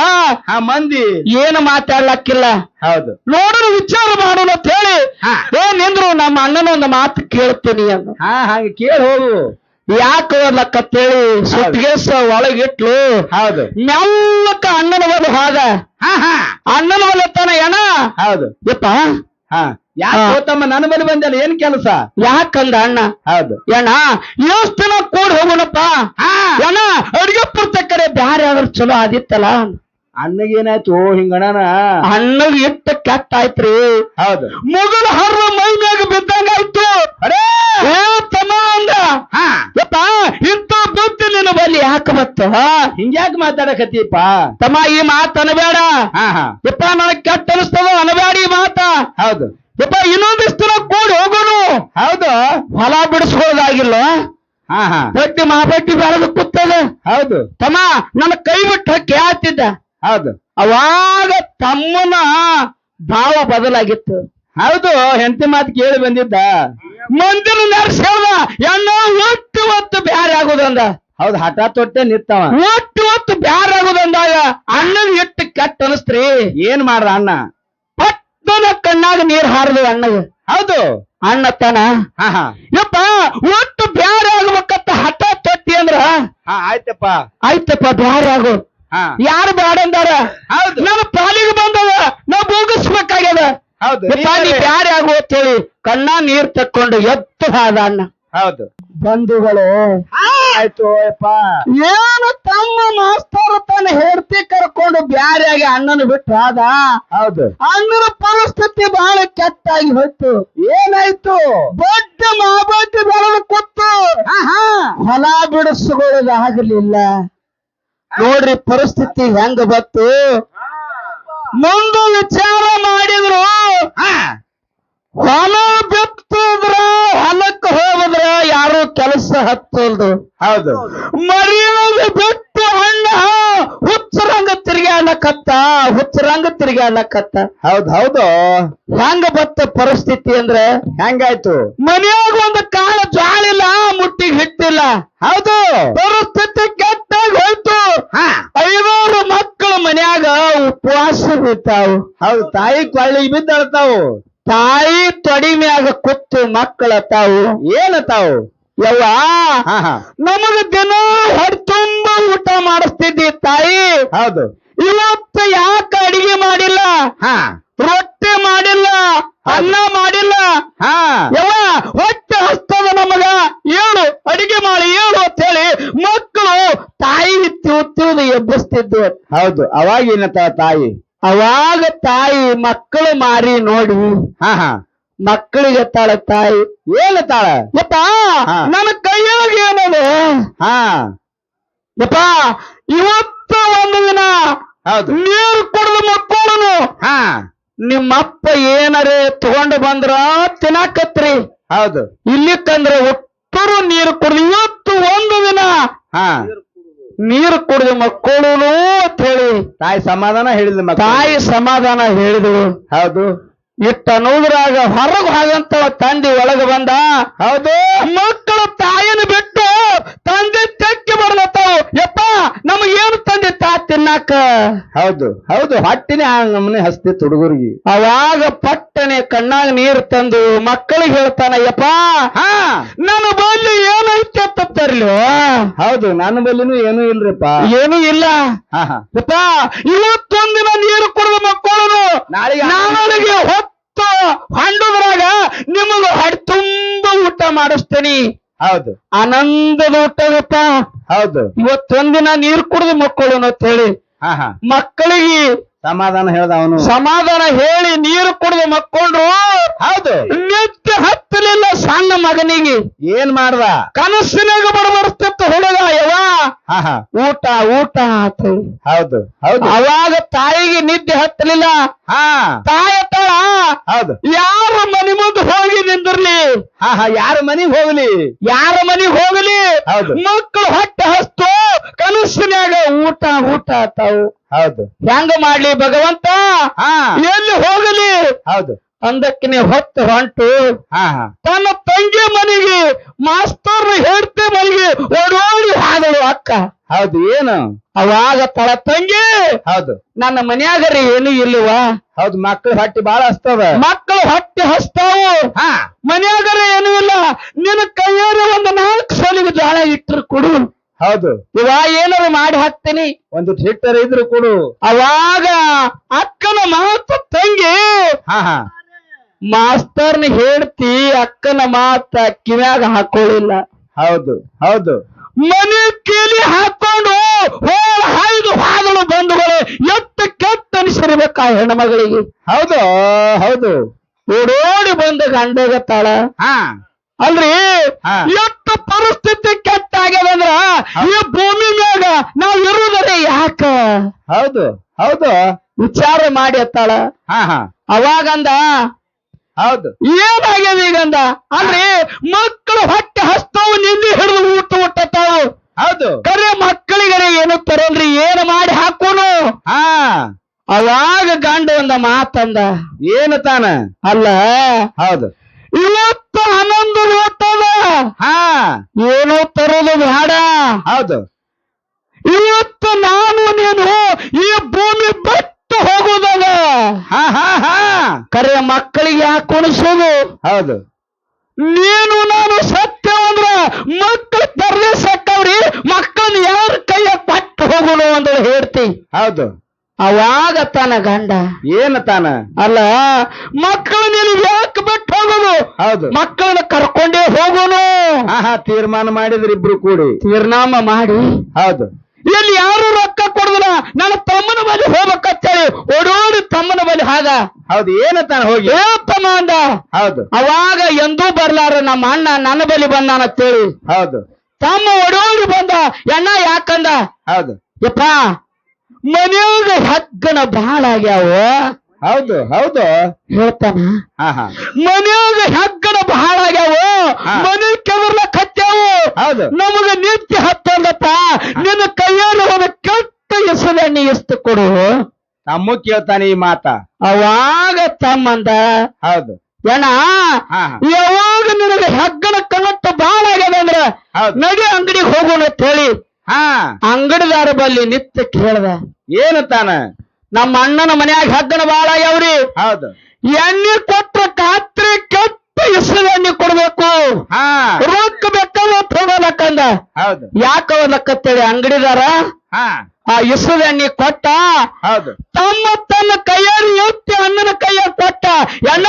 ಆ ಮಂದಿ. ಏನು ಮಾತಾಡ್ಲಕ್ಕಿಲ್ಲ. ಹೌದು. ನೋಡೋಣ ವಿಚಾರ ಮಾಡೋಣ ಅಂತ ಹೇಳಿ. ಏ ನಿಂದ್ರು ನಮ್ಮ ಅಣ್ಣನ ಒಂದು ಮಾತು ಕೇಳ್ತೀನಿ ಅಂತ ಹಾಗೆ ಕೇಳಿ ಹೋಗು. ಯಾಕೆ ಓದ್ಲಕ್ಕಂತೇಳಿ ಸುಟ್ಟಿಗೆ ಒಳಗಿಟ್ಲು. ಹೌದು. ಮೆಲ್ಲಕ್ಕ ಅಣ್ಣನ ಬದು ಹಾಗ. ಹಾ ಹಾ. ಅಣ್ಣನ ಬಲ್ಲತ್ತಾನ ಏನ ಹೌದು. ಯಪ್ಪ. ಹಾ. ಯಾಕೆ ತಮ್ಮ ನನ್ನ ಬಳಿ ಬಂದಲ್ಲ ಏನ್ ಕೆಲಸ? ಯಾಕಂದ ಅಣ್ಣ? ಹೌದು. ಏನ ಎಷ್ಟ್ ದಿನ ಕೂಡಿ ಹೋಗೋಣಪ್ಪ. ಏನ ಅಡಿಗೆ ಪುರ್ತ ಕಡೆ ಬ್ಯಾರೆ ಆದ್ರ ಚಲೋ ಆದಿತ್ತಲ್ಲ? ಅಣ್ಣಗೇನಾಯ್ತು ಹಿಂಗಣ ಅಣ್ಣಗ್ ಎಟ್ಟ ಕೆಟ್ಟ ಆಯ್ತ್ರಿ ಹೌದು. ಮುಗಲ್ ಹರ್ರ ಮೈ ಮ್ಯಾಗ ಬಿದ್ದಂಗ ಆಯ್ತು ಅರೇ ತಮ್ಮ ಅಂದ. ಹಾ ಯಪ್ಪ ಇಂಥ ಬುದ್ಧಿ ನಿನ್ನ ಬತ್ತು ಹಿಂಗ್ಯಾಕ್ ಮಾತಾಡಕತ್ತೀಪ ತಮ್ಮ ಈ ಮಾತ ಅನಬೇಡ. ಹಾ ಹಾ. ಯಪ್ಪ ನನಗ್ ಕೆಟ್ಟ ಅನಿಸ್ತದ ಅನಬೇಡ ಈ ಮಾತ. ಹೌದು. ಯಪ್ಪ ಇನ್ನೊಂದಿಷ್ಟು ಕೂಡಿ ಹೋಗೋನು. ಹೌದು. ಹೊಲ ಬಿಡಿಸ್ಕೊಳ್ಳೋದಾಗಿಲ್ಲ. ಹಾ ಹಾ. ಬಟ್ಟಿ ಮಹಾಬಡ್ಡಿ ಬೆಳೆದು ಕೂತದ. ಹೌದು. ತಮ್ಮ ನನ್ನ ಕೈ ಬಿಟ್ಟು ಹಕ್ಕಿ ಆತಿದ್ದ ಹೌದು. ಅವಾಗ ತಮ್ಮನ ಭಾವ ಬದಲಾಗಿತ್ತು. ಹೌದು ಹೆಂಡತಿ ಮಾತು ಕೇಳಿ ಬಂದಿದ್ದ. ಮಂದಿರ ನರ್ಸೇವ ಎಣ್ಣ ಒಟ್ಟು ಒತ್ತು ಬ್ಯಾರೆ ಆಗೋದಂದ. ಹೌದು ಹಠ ತೊಟ್ಟೆ ನಿತ್ತವ ಒಟ್ಟು ಒತ್ತು ಬ್ಯಾರೆ ಆಗೋದಂದಾಗ ಅಣ್ಣನ ಎಟ್ಟು ಕೆಟ್ಟ ಅನಸ್ತ್ರಿ. ಏನ್ ಮಾಡ್ದ ಅಣ್ಣ? ಪಟ್ಟನ ಕಣ್ಣಾಗ ನೀರ್ ಹಾರದು ಅಣ್ಣಗ. ಹೌದು. ಅಣ್ಣ ತನ. ಹಾ ಹಾ. ಯಪ್ಪ ಒಟ್ಟು ಬ್ಯಾರ ಆಗ್ಬೇಕಂತ ಹಠ ತೊಟ್ಟಿ ಅಂದ್ರ? ಹಾ ಆಯ್ತಪ್ಪ. ಆಯ್ತಪ್ಪ ಬ್ಯಾರ ಆಗು. ಹಾ. ಯಾರು ಬ್ಯಾಡ ಅಂದಾರ? ಹೌದು. ನನ್ನ ಪಾಲಿಗೆ ಬಂದದ ನಾ ಬೋಗಿಸ್ಬೇಕಾಗ್ಯದ ಹೌದು. ಬ್ಯಾರೆ ಆಗು ಅಂತೇಳಿ ಕಣ್ಣ ನೀರ್ ತಕ್ಕೊಂಡು ಎತ್ತ ಹಾದ ಅಣ್ಣ. ಹೌದು. ಬಂಧುಗಳು ಆಯ್ತು ಅಪ್ಪ ಏನು ತಮ್ಮ ಮಾಸ್ತರ್ ತನ್ನ ಹೆಡ್ತಿ ಕರ್ಕೊಂಡು ಬ್ಯಾರಿಯಾಗಿ ಅಣ್ಣನ ಬಿಟ್ಟು ಆದ ಹೌದು. ಅಣ್ಣನ ಪರಿಸ್ಥಿತಿ ಬಹಳ ಕೆಟ್ಟಾಗಿ ಹೋಯ್ತು. ಏನಾಯ್ತು? ದೊಡ್ಡ ಮಾಬಾಟಿ ಬೆಳೆದು ಕೂತು ಹೊಲ ಬಿಡಿಸ್ಕೊಳ್ಳೋದಾಗಲಿಲ್ಲ ನೋಡ್ರಿ ಪರಿಸ್ಥಿತಿ ಹೆಂಗ ಬತ್ತು ಮುಂದೆ ವಿಚಾರ ಮಾಡಿದ್ರು. ಹೊಲ ಬಿತ್ತಿದ್ರ ಹೊಲಕ್ಕೆ ಹೋಗಿದ್ರ ಯಾರು ಕೆಲಸ ಹತ್ತಲ್ದು? ಹೌದು. ಮರಿಯೋದು ಬಿಟ್ಟು ಅಣ್ಣ ಹುಚ್ಚರಂಗ ತಿರ್ಗ್ಯಾಡ್ಲಕತ್ತ ಹುಚ್ಚರಂಗ ತಿರ್ಗ್ಯಾಡ್ಲಕತ್ತ ಹೌದು ಹೌದು. ಹೆಂಗ ಬತ್ತ ಪರಿಸ್ಥಿತಿ ಅಂದ್ರೆ? ಹೆಂಗಾಯ್ತು? ಮನೆಯಾಗ ಒಂದು ಕಾಳ ಜಾಳಿಲ್ಲ ಮುಟ್ಟಿಗೆ ಹಿಟ್ಟಿಲ್ಲ. ಹೌದು. ಪರಿಸ್ಥಿತಿ ಕೆಟ್ಟಾಗ ಹೋಯ್ತು. ಐದಾರು ಮಕ್ಕಳು ಮನ್ಯಾಗ ಉಪವಾಸ ಬಿದ್ದಾವು ಹೌದು ತಾಯಿ ಕೊಳ್ಳಿ ಬಿದ್ದು ಅಳ್ತಾವು ತಾಯಿ ತೊಡಿ ಮ್ಯಾಗ ಕುತ್ತು ಮಕ್ಕಳ ತಾವು. ಏನತಾವು ಯವ್ವ ಹಾ ಹಾ. ನಮಗ ದಿನ ಹೊಡ್ತುಂಬ ಊಟ ಮಾಡಿಸ್ತಿದ್ದಿ ತಾಯಿ. ಹೌದು. ಇವತ್ತು ಯಾಕೆ ಅಡಿಗೆ ಮಾಡಿಲ್ಲ? ಹಾ. ರೊಟ್ಟಿ ಮಾಡಿಲ್ಲ? ಅನ್ನ ಮಾಡಿಲ್ಲ? ಹಾ. ಯವ್ವ ಹೊಟ್ಟೆ ಹಸ್ತದ ನಮಗ. ಏಳು ಅಡಿಗೆ ಮಾಡಿ ಏಳು ಅಂತ ಹೇಳಿ ಮಕ್ಕಳು ತಾಯಿ ತಿಳಿದು ಎಬ್ಬಿಸ್ತಿದ್ದು ಹೌದು. ಅವಾಗಿನ ತಾಯಿ? ಅವಾಗ ತಾಯಿ ಮಕ್ಕಳು ಮಾರಿ ನೋಡಿ ಹಾ ಹಾ. ಮಕ್ಕಳಿಗೆ ತಾಳ ತಾಯಿ ಏನತ್ತಾಳ ಯಪ್ಪ ಹಾ. ನನ್ನ ಕೈಯೊಳಗೆ ಏನದು? ಹಾ. ಯಪ್ಪ ಇವತ್ತು ಒಂದು ದಿನ ಹೌದು. ನೀರು ಕುಡಿದು ಮಕ್ಕಳು ಹಾ. ನಿಮ್ಮಪ್ಪ ಏನರೇ ತಗೊಂಡು ಬಂದ್ರ ತಿನ್ನಾಕತ್ರಿ. ಹೌದು. ಇಲ್ಲಿ ತಂದ್ರೆ ಒಟ್ಟರು ನೀರು ಕುಡಿದು ಇವತ್ತು ಒಂದು ದಿನ ಹಾ. ನೀರು ಕುಡಿದು ಮಕ್ಕಳು ಅಂತ ಹೇಳಿ ತಾಯಿ ಸಮಾಧಾನ ಹೇಳಿದ ಮಕ್ಕ ತಾಯಿ ಸಮಾಧಾನ ಹೇಳಿದಳು. ಹೌದು. ಇಟ್ಟ ನೋದ್ರಾಗ ಹೊರಗೆ ಹಾಗಂತ ತಂದೆ ಒಳಗೆ ಬಂದ ಹೌದು. ಮಕ್ಕಳು ತಾಯಿನ ಬಿಟ್ಟು ತಂದೆ ತೆಕ್ಕಿ ಬರ್ಲತ್ತಾವು. ಯಪ್ಪ ನಮಗೇನು ತಂದೆ ತಾ ತಿನ್ನಾಕ? ಹೌದು ಹೌದು. ಹೊಟ್ಟಿನೇ ನಮ್ಮನೆ ಹಸ್ತಿತ್ತು ಹುಡುಗರಿಗೆ ಅವಾಗ ಪಟ್ಟನೆ ಕಣ್ಣಾಗ ನೀರು ತಂದು ಮಕ್ಕಳಿಗೆ ಹೇಳ್ತಾನ ಯಪ್ಪ ನನ್ನ ಬಲ್ಲಿ ಏನೈತೆ ತರ್ಲಿ. ಹೌದು ನನ್ನ ಬಲ್ಲಿನೂ ಏನೂ ಇಲ್ರಿಪ್ಪ. ಏನೂ ಇಲ್ಲ. ಯಪ್ಪ ಇವತ್ತೊಂದಿನ ನೀರು ಕುಡಿದ ಮಕ್ಕಳು ನಾಳೆಗೆ ನಾಳೆಗೆ ಹೊತ್ತು ಹಂಡುದ್ರಾಗ ನಿಮಗ ಹಡ್ ತುಂಬ ಊಟ ಮಾಡಿಸ್ತೇನಿ. ಹೌದು. ಆನಂದದ ಊಟ ಹೌದು. ಇವತ್ತೊಂದಿನ ನೀರು ಕುಡಿದು ಮಕ್ಕಳು ಅಂತ ಹೇಳಿ. ಹಾ ಹಾ. ಮಕ್ಕಳಿಗೆ ಸಮಾಧಾನ ಹೇಳ್ದ ಅವನು. ಸಮಾಧಾನ ಹೇಳಿ ನೀರು ಕುಡಿದು ಮಕ್ಕೊಂಡ್ರು ಹೌದು. ನಿತ್ಯ ಹತ್ತಲಿಲ್ಲ ಸಣ್ಣ ಮಗನಿಗೆ. ಏನ್ ಮಾಡ್ದ? ಕನಸಿನಾಗ ಬಡಬಡಿಸ್ತಿತ್ತು ಹುಡುಗ ಯವ ಹಾ ಹಾ. ಊಟ ಊಟ ಹೌದು ಹೌದು. ಅವಾಗ ತಾಯಿಗೆ ನಿದ್ದೆ ಹತ್ತಲಿಲ್ಲ. ಹಾ. ತಾಯ ತಳ ಹೌದು. ಯಾರ ಮನೆ ಮುಂದೆ ಹೋಗಿ ನಿಂದಿರ್ಲಿ? ಹಾ ಹಾ ಯಾರ ಮನೆಗ್ ಹೋಗ್ಲಿ? ಯಾರ ಮನೆಗೆ ಹೋಗಲಿ? ಹೌದು. ಮಕ್ಕಳು ಹೊಟ್ಟೆ ಹಸ್ತು ಕನಸಿನಾಗ ಊಟ ಊಟ ಆತಾವು. ಹೌದು. ಹೆಂಗ ಮಾಡ್ಲಿ ಭಗವಂತ? ಹಾ. ಎಲ್ಲಿ ಹೋಗಲಿ? ಹೌದು. ಅಂದಕ್ಕಿನ ಹೊತ್ತು ಹೊಂಟು. ತನ್ನ ತಂಗಿ ಮನೆಗೆ ಮಾಸ್ತರ್ ಹೇಳ್ತೇ ಮನೆಗೆ ಓಡೋಡಿ ಹಾದಳು ಅಕ್ಕ. ಹೌದು ಏನು? ಅವಾಗ ತಳ ತಂಗಿ ಹೌದು. ನನ್ನ ಮನ್ಯಾಗರಿ ಏನು ಇಲ್ಲವ? ಹೌದು ಮಕ್ಕಳು ಹೊಟ್ಟಿ ಬಾಳ ಹಸ್ತದ. ಮಕ್ಕಳು ಹಟ್ಟಿ ಹಸ್ತಾವು. ಹಾ. ಮನ್ಯಾಗರ ಏನು ಇಲ್ಲ? ನಿನ್ನ ಕೈಯಾರೆ ಒಂದು ನಾಲ್ಕು ಸಲಿಗೆ ಜಾಳ ಇಟ್ಟರು ಕೊಡು. ಹೌದು. ಇವಾಗ ಏನಾರು ಮಾಡಿ ಹಾಕ್ತೀನಿ? ಒಂದು ಹಿಟ್ಟರ್ ಇದ್ರು ಕೊಡು. ಅವಾಗ ಅಕ್ಕನ ಮಾತು ತಂಗಿ ಹಾ ಹಾ. ಮಾಸ್ತರ್ನ ಹೇಳ್ತಿ ಅಕ್ಕನ ಮಾತ ಕಿವ್ಯಾಗ ಹಾಕೊಳ್ಳಿಲ್ಲ. ಹೌದು ಹೌದು. ಮನೆ ಕೀಲಿ ಹಾಕೊಂಡು ಹೋಳ ಹಾಯ್ದು ಹಾದಳು ಬಂಧುಗಳು ಎತ್ತ ಕೆಟ್ಟ ಅನಿಸಿರ್ಬೇಕ ಆ ಹೆಣ್ಮಗಳಿಗೆ ಹೌದು ಹೌದು. ಓಡೋಡಿ ಬಂದ ಗಂಡಗತ್ತಾಳ ಹಾ. ಅಲ್ರಿ? ಎತ್ತ ಪರಿಸ್ಥಿತಿ ಕೆಟ್ಟ ಆಗ್ಯದಂದ್ರ ಈ ಭೂಮಿ ಮ್ಯಾಗ ನಾವ್ ಇರುವುದರೆ ಯಾಕ? ಹೌದು ಹೌದು. ವಿಚಾರ ಮಾಡಿ ಅತ್ತಾಳ. ಹಾ ಹಾ. ಅವಾಗಂದ ಹೌದು. ಏನಾಗ್ಯದ ಈಗಂದ? ಅಂದ್ರೆ ಮಕ್ಕಳು ಹೊಟ್ಟೆ ಹಸ್ತವು ನಿಂದಿ ಹಿಡಿದು ಊಟ ಊಟತಾವು ಹೌದು ಕರೆ ಮಕ್ಕಳಿಗರೆ ಏನು ತರಲ್ರಿ ಏನು ಮಾಡಿ ಹಾಕೋನು ಹಾ ಅವಾಗ ಗಂಡ ಒಂದ ಮಾತಂದ. ಏನು ತಾನ? ಅಲ್ಲ ಹೌದು. ಇವತ್ತು ಹನ್ನೊಂದು ಓಟದ ಹಾ. ಏನೋ ತರೋದು ಬೇಡ. ಹೌದು. ಇವತ್ತು ನಾನು ನೀನು ಈ ಭೂಮಿ ಬಿಟ್ಟು ಹಾ ಕರೆ ಮಕ್ಕಳಿಗೆ ಯಾಕೆ ಕುಣಿಸೋದು ಹೌದು. ನೀನು ನಾನು ಸತ್ಯ ಅಂದ್ರ ಮಕ್ಕಳು ತರಲಿ ಸತ್ತವ್ರಿ ಮಕ್ಕಳನ್ನ ಯಾರ ಕೈಯ ಪಟ್ಟು ಹೋಗುನು ಅಂತ ಹೇಳ್ತಿ? ಹೌದು. ಅವಾಗ ತಾನ ಗಂಡ. ಏನ ತಾನ? ಅಲ್ಲ ಮಕ್ಕಳು ನೀನು ಯಾಕೆ ಬಿಟ್ಟು ಹೋಗೋದು? ಹೌದು. ಮಕ್ಕಳನ್ನ ಕರ್ಕೊಂಡೇ ಹೋಗೋನು. ಆಹಾ ತೀರ್ಮಾನ ಮಾಡಿದ್ರಿ ಇಬ್ರು ಕೂಡಿ. ತೀರ್ನಾಮ ಮಾಡಿ. ಹೌದು. ಇಲ್ಲಿ ಯಾರು ರೊಕ್ಕ ಕೊಡುದಿಲ್ಲ? ನನ್ನ ತಮ್ಮನ ಬಳಿ ಹೋಗ್ಬೇಕಂತೇಳಿ ಓಡೋಡಿ ತಮ್ಮನ ಬಳಿ ಹಾಗ. ಹೌದು ಏನ ತಾನ ಹೋಗಿ? ಏ ತಮ್ಮ ಅಂದ ಹೌದು. ಅವಾಗ ಎಂದೂ ಬರ್ಲಾರ ನಮ್ಮ ಅಣ್ಣ ನನ್ನ ಬಳಿ ಹೇಳಿ ಹೌದು. ತಮ್ಮ ಒಡೋಡಿ ಬಂದ. ಎಣ್ಣ ಯಾಕಂದ? ಹೌದು. ಯಪ್ಪ ಮನೆಯಾಗ ಹಗ್ಗಣ ಬಹಳ ಆಗ್ಯಾವ. ಹೌದು ಹೌದು. ಹೇಳ್ತಾನ? ಹಾ ಹಾ. ಮನೆಯಾಗ ಹಗ್ಗನ ಬಹಳ ಆಗ್ಯಾವ. ಮನೆ ಕೆಲ ಹತ್ಯಾವು. ಹೌದು. ನಮಗ ನಿತ್ಯ ಹತ್ತಲ್ಲಪ್ಪ ನಿನ್ನ ಕೈಯಲ್ಲಿ ಒಂದು ಕೆಟ್ಟ ಎಸೆದಣ್ಣಿ ಎಷ್ಟು ಕೊಡು. ತಮ್ಮ ಕೇಳ್ತಾನೆ ಈ ಮಾತ. ಅವಾಗ ತಮ್ಮಂದ. ಹೌದು. ಏನ? ಯಾವಾಗ ನಿನಗೆ ಹಗ್ಗಣ ಕನಟ್ಟು ಬಹಳ ಆಗ್ಯದ ಅಂದ್ರ ನಡಿ ಅಂಗಡಿಗೆ ಹೋಗೋಣ ಅಂತ ಹೇಳಿ. ಹಾ. ಅಂಗಡಿದಾರ ಬಲ್ಲಿ ನಿತ್ಯ ಕೇಳ್ದ. ಏನು ತಾನ? ನಮ್ಮ ಅಣ್ಣನ ಮನ್ಯಾಗ ಹದ್ದನ ಬಾಳ ಯಾವ್ರಿ ಹೌದು. ಎಣ್ಣೆ ಕೊಟ್ಟ ಕಾತ್ರಿ ಕೆಟ್ಟ ಹೆಸರು ಎಣ್ಣೆ ಕೊಡ್ಬೇಕು ರೊಕ್ಕ ಬೇಕಾದ್ರೆ ಹೋಗಲಕ್ಕಂದ ಹೌದು. ಯಾಕವಲ್ಲಕ್ಕತ್ತೇಳಿ ಅಂಗಡಿದಾರ? ಆ ಹೆಸರಣ್ಣಿ ಎಣ್ಣೆ ಕೊಟ್ಟ. ಹೌದು. ತಮ್ಮ ತನ್ನ ಕೈಯಲ್ಲಿ ಎತ್ತಿ ಅಣ್ಣನ ಕೈಯ ಕೊಟ್ಟ. ಎಲ್ಲ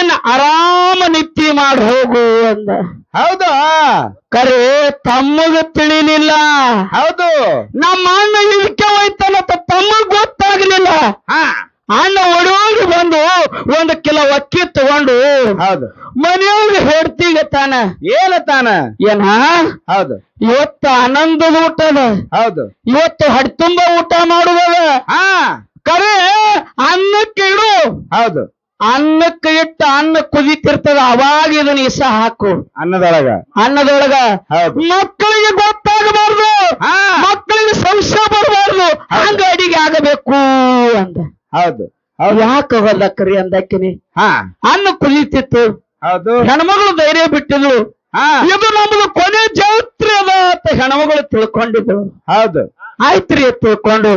ಇನ್ನ ಆರಾಮ ನಿತ್ತಿ ಮಾಡಿ ಹೋಗು ಅಂದ. ಹೌದು. ಕರೆ ತಮ್ಮಗ ತಿಳಿಲಿಲ್ಲ. ಹೌದು. ನಮ್ಮ ಅಣ್ಣ ಇದಕ್ಕೆ ಹೋಯ್ತಾನಂತ ತಮ್ಮಗ್ ಗೊತ್ತಾಗ್ಲಿಲ್ಲ. ಅಣ್ಣ ಒಡೋಗಿ ಬಂದು ಒಂದು ಕಿಲೋ ಅಕ್ಕಿ ತಗೊಂಡು ಹೌದು. ಮನೆಯವ್ರಿಗೆ ಹೇಳ್ತೀಗ ತಾನ? ಏನ ತಾನ? ಏನ ಹೌದು. ಇವತ್ತು ಆನಂದದ ಊಟದ ಹೌದು. ಇವತ್ತು ಹಡ್ತುಂಬ ಊಟ ಮಾಡುವ ಹಾ. ಕರೆ ಅನ್ನಕ್ಕೆ ಇಡು. ಹೌದು. ಅನ್ನಕ್ಕೆ ಇಟ್ಟ ಅನ್ನ ಕುದಿತಿರ್ತದ ಅವಾಗ ಇದನ್ನ ಇಸ ಹಾಕು. ಅನ್ನದೊಳಗ. ಅನ್ನದೊಳಗ ಮಕ್ಕಳಿಗೆ ಗೊತ್ತಾಗಬಾರ್ದು. ಮಕ್ಕಳಿಗೆ ಸಂಶಯ ಬರಬಾರ್ದು. ಹಂಗ ಅಡಿಗೆ ಆಗಬೇಕು ಅಂತ. ಹೌದು. ಯಾಕೆ ಹೊಲಕ್ಕರಿ ಅಂದಕ್ಕಿನಿ ಹಾ. ಅನ್ನ ಕುಲಿತಿತ್ತು. ಹೌದು. ಹೆಣ್ಮಗಳು ಧೈರ್ಯ ಬಿಟ್ಟಿದ್ಳು ಹಾ. ಇದು ನಮ್ದು ಕೊನೆ ಜಾತ್ರೆ ಅದ ಅಂತ ಹೆಣ್ಮಗಳು ತಿಳ್ಕೊಂಡಿದ್ರು. ಹೌದು. ಆಯ್ತ್ರಿ ತಿಳ್ಕೊಂಡು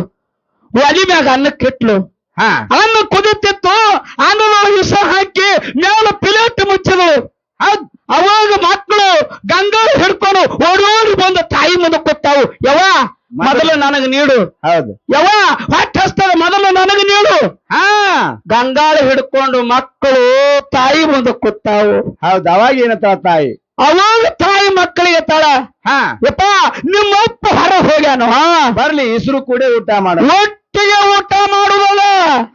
ಒಲಿ ಮ್ಯಾಗ ಅನ್ನಕ್ಕಿಟ್ಲು ಹಾ. ಅನ್ನ ಕುದಿತಿತ್ತು. ಅನ್ನದೊಳಗೆ ವಿಷ ಹಾಕಿ ಮೇಲೆ ಪ್ಲೇಟ್ ಮುಚ್ಚಿದ್ರು ಅವಾಗ ಮಕ್ಕಳು ಗಂಗಾ ಹಿಡ್ಕೊಂಡು ಓಡೋಡಿ ಬಂದು ತಾಯಿ ಮುಂದೆ ಕೊಟ್ಟಾವು ಯವ್ವ ಮೊದಲು ನನಗ ನೀಡು. ಹೌದು. ಯವ್ವ ಹೊಟ್ಟೆ ಮೊದಲು ನನಗ ನೀಡು. ಹಾ. ಗಂಗಾಳ ಹಿಡ್ಕೊಂಡು ಮಕ್ಕಳು ತಾಯಿ ಮುಂದೆ ಕೂತಾವು. ಹೌದು ಅವಾಗ ಏನತ್ತ ತಾಯಿ? ಅವಾಗ ತಾಯಿ ಮಕ್ಕಳಿಗೆ ತಾಳ ಹಾ. ಯಪ್ಪ ನಿಮ್ಮ ಅಪ್ಪ ಹೊರ ಹೋಗ್ಯಾನು ಹಾ. ಬರ್ಲಿ ಇಸ್ರು ಕೂಡ ಊಟ ಮಾಡ. ಒಟ್ಟಿಗೆ ಊಟ ಮಾಡುವಲ್ಲ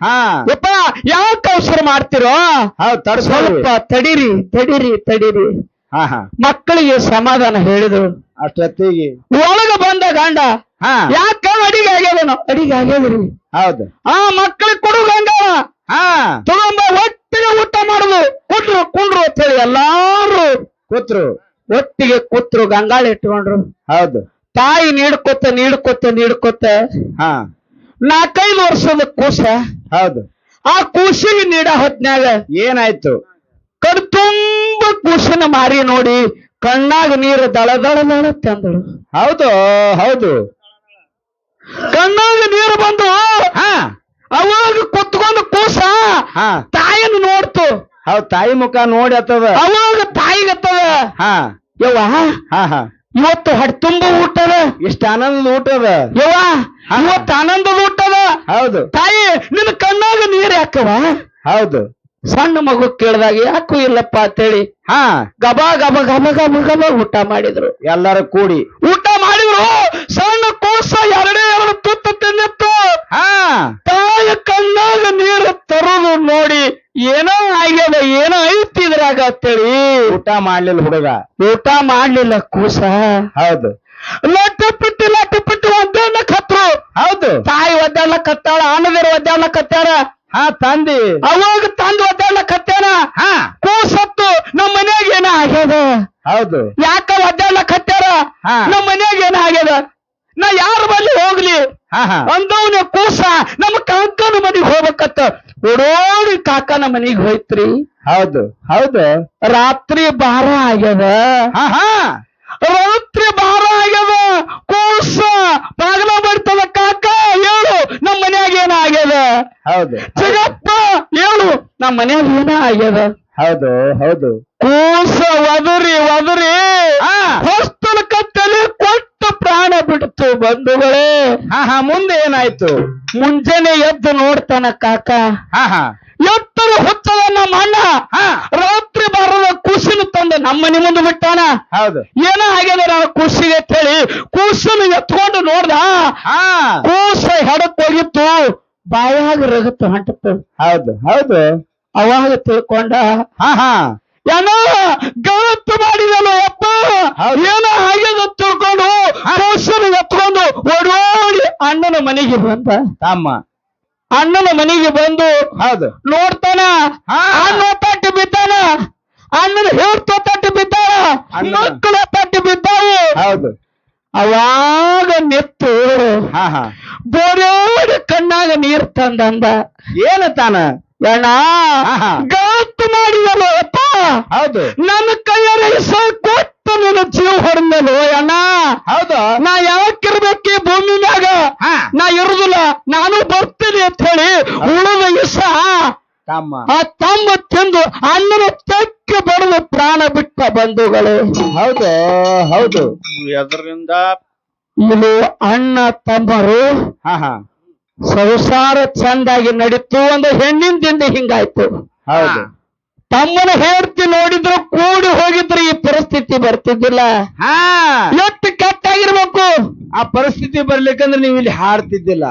ಹಾ. ಯಪ್ಪ ಯಾಕೆ ಅವಸರ ಮಾಡ್ತಿರೋ? ಹೌದು ತಡ್ಸ್ಕೊಳ್ಳಿ ಸ್ವಲ್ಪ ತಡೀರಿ ತಡೀರಿ ತಡೀರಿ. ಹಾ ಹಾ. ಮಕ್ಕಳಿಗೆ ಸಮಾಧಾನ ಹೇಳಿದ್ರು. ಅಷ್ಟೊತ್ತಿಗೆ. ಒಳಗ ಬಂದ ಗಂಡ ಹಾ. ಯಾಕ ಅಡಿಗೆ ಆಗ್ಯದನು? ಅಡಿಗೆ ಆಗ್ಯದ್ರಿ. ಹೌದು. ಆ ಮಕ್ಕಳಿಗೆ ಕೊಡು ಗಂಗಾ ಹಾ. ತಗೊಂಬ ಒಟ್ಟಿಗೆ ಊಟ ಮಾಡುದು. ಕುಟ್ರು ಕುಂಡ್ರು ಅಂತ ಹೇಳಿ ಎಲ್ಲಾರು. ಕೂತ್ರು. ಒಟ್ಟಿಗೆ ಕೂತ್ರು ಗಂಗಾಳ ಇಟ್ಕೊಂಡ್ರು. ಹೌದು. ತಾಯಿ ನೀಡ್ಕೊತ ನೀಡ್ಕೊತ ನೀಡ್ಕೊತ. ಹಾ. ನಾಲ್ಕೈದು ವರ್ಷದ ಕೂಸ. ಹೌದು. ಆ ಕೂಸಿಗೆ ನೀಡ ಹೊತ್ನ್ಯಾಗ ಏನಾಯ್ತು? ಕಡ್ ತುಂಬ ಕೂಸನ ಮಾರಿ ನೋಡಿ ಕಣ್ಣಾಗ ನೀರು ದಳ ದಳ ದಳ ತಂದಳು. ಹೌದು ಹೌದು. ಕಣ್ಣಾಗ ನೀರು ಬಂದು ಹಾ. ಅವಾಗ ಕುತ್ಕೊಂಡು ಕೂಸ ಹಾ. ತಾಯಿನ ನೋಡ್ತು. ಹೌದ್ ತಾಯಿ ಮುಖ ನೋಡಿ ಹತ್ತದ. ಅವಾಗ ತಾಯಿಗತ್ತದ ಹಾ. ಯವ್ವ ಹಾ ಹಾ. ಇವತ್ತು ಹೊಟ್ಟೆ ತುಂಬ ಊಟದ. ಇಷ್ಟ ಆನಂದದ ಊಟದ ಯವ್ವ ಇವತ್ತು ಆನಂದದ ಊಟದ ಹೌದು. ತಾಯಿ ನಿನ್ನ ಕಣ್ಣಾಗ ನೀರು ಹಾಕವ ಹೌದು. ಸಣ್ಣ ಮಗು ಕೇಳಿದಾಗ ಯಾಕೂ ಇಲ್ಲಪ್ಪ ಅಂತೇಳಿ ಹಾ. ಗಬ ಗಬ ಗಬ ಗಬ ಗಬ ಊಟ ಮಾಡಿದ್ರು. ಎಲ್ಲರೂ ಕೂಡಿ. ಊಟ ಮಾಡಿದ್ರು. ಸಣ್ಣ ಕೋಸ ಎರಡೇ ಎರಡು ತುತ್ತು ತಿನ್ನಿತ್ತು. ಹಾ. ತಾಯ ಕಣ್ಣಾಗ ನೀರು ತರೋದು ನೋಡಿ ಏನೋ ಆಗ್ಯದ ಏನೋ ಐತಿ ಇದ್ರಾಗ ಅಂತೇಳಿ. ಊಟ ಮಾಡ್ಲಿಲ್ಲ ಹುಡುಗ. ಊಟ ಮಾಡ್ಲಿಲ್ಲ ಕೂಸ. ಹೌದು. ಲಟ್ಟ ಪಿಟ್ಟಿ ಲಟ್ಟ ಪಿಟ್ಟಿ ಒದ್ದಾಡ್ಲ ಕತ್ರು ಹೌದು. ತಾಯಿ ಒದ್ದಾಡ್ಲ ಕತ್ತಾಳ ಅನ್ನದಿರ ಒದ್ದಾಡ್ಲ ಕತ್ತಾರ ಹಾ ತಂದಿ. ಅವಾಗ ತಂದು ಒದ್ದಾಡ್ಲ ಕತ್ತೇನ ಹಾ. ಕೂಸತ್ತು ನಮ್ಮ ಮನ್ಯಾಗ ಏನ ಆಗ್ಯದ. ಹೌದು. ಯಾಕ ಒದ್ದಾಡ್ಲ ಕತ್ತಾರ ಹಾ. ನಮ್ಮ ಮನ್ಯಾಗ ಏನ ಆಗ್ಯದ. ನಾ ಯಾರ ಬಲ್ಲಿ ಹೋಗ್ಲಿ? ಹಾ ಹಾ. ಅಂದವನ ಕೂಸ ನಮ್ಮ ಕಾಕನ ಮನೆಗೆ ಹೋಗ್ಬೇಕತ್ತ. ಓಡೋಡಿ ಕಾಕನ ಮನೆಗೆ ಹೋಯ್ತ್ರಿ. ಹೌದು ಹೌದು. ರಾತ್ರಿ ಬಾರ ಆಗ್ಯದ. ಹಾ ಹಾ. ರಾತ್ರಿ ಬಾರ ಆಗ್ಯದ. ಕೂಸ ಬಾಗಲ ಬರ್ತದ ಕಾಕ ಹೇಳು ನಮ್ ಮನ್ಯಾಗ ಏನ ಆಗ್ಯದ? ಹೌದು. ಜಗಪ್ಪ ಹೇಳು ನಮ್ಮ ಮನ್ಯಾಗ ಏನ ಆಗ್ಯದ? ಹೌದು ಹೌದು. ಕೂಸ ಒದರಿ ಒದರಿ. ಹೊಸ್ತಲ ಕೊಟ್ಟು ಪ್ರಾಣ ಬಿಡ್ತು ಬಂಧುಗಳೇ. ಹಾ ಹಾ ಮುಂದೆ ಏನಾಯ್ತು? ಮುಂಜಾನೆ ಎದ್ದು ನೋಡ್ತಾನ ಕಾಕ. ಹಾ ಹಾ. ಎತ್ತರ ಹುತ್ತದನ್ನ ನಮ್ಮ ಅಣ್ಣ ಹಾ. ರಾತ್ರಿ ಬರದ ಕುಸಿನ ತಂದು ನಮ್ಮನೆ ಮುಂದೆ ಬಿಟ್ಟಾನ. ಹೌದು. ಏನೋ ಆಗ್ಯದ ನಾನು ಕುಸಿಗೆ ಅಂತ ಹೇಳಿ ಕೂಸನ್ನು ಎತ್ಕೊಂಡು ನೋಡ್ದ. ಹಾ. ಕೂಸ ಹೋಗಿತ್ತು. ಬಾಯಾಗ ರಗತ್ತು ಹಂಟತ್ತು ಹೌದು ಹೌದು. ಅವಾಗ ತಿಳ್ಕೊಂಡ ಹಾ ಹಾ. ಏನೋ ಗವತ್ತು ಮಾಡಿದಲ್ಲ ಅಪ್ಪ. ಏನೋ ಆಗ್ಯದ ತಿಳ್ಕೊಂಡು ಕೂಸನ್ನು ಎತ್ಕೊಂಡು ಓಡೋಡಿ ಅಣ್ಣನ ಮನೆಗೆ ಬಂದ. ತಮ್ಮ. ಅಣ್ಣನ ಮನೆಗೆ ಬಂದು ಹೌದು. ನೋಡ್ತಾನ. ಅಣ್ಣ ತಟ್ಟು ಬಿದ್ದಾನ. ಅಣ್ಣನ ಹೇಳ್ತು ತಟ್ಟು ಬಿದ್ದಾನ. ಮಕ್ಕಳ ತಟ್ಟು ಬಿದ್ದಾವು ಹೌದು. ಅವಾಗ ನಿತ್ತು ಬೋರೋಡಿ ಕಣ್ಣಾಗ ನೀರ್ ತಂದಂದ. ಏನ ತಾನ. ಗತ್ತು ಮಾಡಿದಲ್ಲ ಹೌದು. ನನ್ನ ಕೈಯಾರೆ ಇಸ ನನ್ನ ಜೀವ ಹೊಡೆದಲು ಅಣ್ಣ ಹೌದು. ನಾ ಯಾವಕ್ಕಿರ್ಬೇಕು ಈ ಭೂಮಿ ಮ್ಯಾಗ ನಾ ಇರುದಿಲ್ಲ. ನಾನು ಬರ್ತೀನಿ ಅಂತ ಹೇಳಿ ಉಳಿದ ಇಸ ತಮ್ಮ. ಆ ತಮ್ಮ ತಿಂದು ಅಣ್ಣನ ತೆಕ್ಕೆ ಬಡದು ಪ್ರಾಣ ಬಿಟ್ಟ ಬಂಧುಗಳು. ಹೌದು ಹೌದು. ಎದರಿಂದ ಇಲ್ಲಿ ಅಣ್ಣ ತಮ್ಮರು ಹಾ ಹಾ. ಸಂಸಾರ ಚಂದಾಗಿ ನಡೀತು ಒಂದು ಹೆಣ್ಣಿನ ಹೆಣ್ಣಿಂದಿಂದ ಹಿಂಗಾಯ್ತು. ಹೌದು. ತಮ್ಮನ ಹೇಳ್ತಿ ನೋಡಿದ್ರು ಕೂಡಿ ಹೋಗಿದ್ರೆ ಈ ಪರಿಸ್ಥಿತಿ ಬರ್ತಿದ್ದಿಲ್ಲ. ಹಾ. ಎಷ್ಟು ಕೆಟ್ಟಾಗಿರ್ಬೇಕು. ಆ ಪರಿಸ್ಥಿತಿ ಬರ್ಲಿಕ್ಕಂದ್ರೆ ನೀವು ಇಲ್ಲಿ ಹಾಡ್ತಿದ್ದಿಲ್ಲ